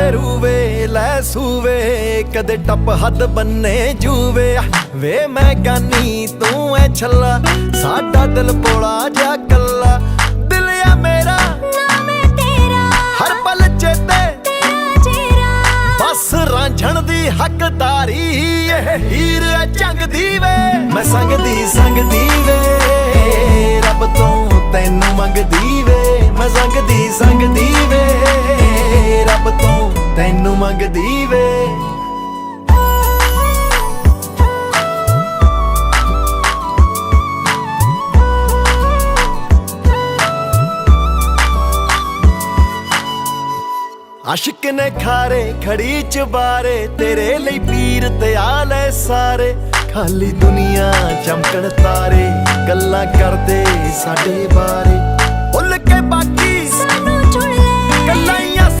ਫੇਰੂ ਵੇ ਲੈ ਸੂਵੇ ਕਦੇ ਟੱਪ ਹੱਦ ਬੰਨੇ ਜੂਵੇ। ਵੇ ਮੈਂ ਗਾਨੀ ਤੂੰ ਐ ਛੱਲਾ ਸਾਡਾ ਦਿਲ ਬੋਲਾ ਜਾ ਕੱਲਾ। ਦਿਲ ਆ ਮੇਰਾ ਨਾ ਮੈਂ ਤੇਰਾ ਹਰ ਪਲ ਚੇਤੇ। ਤੇਰਾ ਚਿਹਰਾ। ਬਸ ਰਾਂਝਣ ਦੀ ਹੱਕਦਾਰੀ ਇਹ ਹੀਰ ਐ ਚੰਗ ਦੀ ਵੇ। ਮੈਂ ਸੰਗਦੀ ਸੰਗਦੀ ਵੇ ਰੱਬ ਤੋਂ ਤੈਨੂੰ ਮੰਗਦੀ ਵੇ। ਮੈਂ ਸੰਗਦੀ ਸੰਗਦੀ ਤੈਨੂੰ ਵੇ ਆਸ਼ਿਕ ਨੇ ਖਾਰੇ ਖੜੀ ਚ ਬਾਰੇ, ਤੇਰੇ ਲਈ ਪੀਰ ਤੇ ਆਲੇ ਸਾਰੇ। ਖਾਲੀ ਦੁਨੀਆ ਚਮਕਣ ਤਾਰੇ, ਗੱਲਾਂ ਕਰਦੇ ਸਾਡੇ ਬਾਰੇ।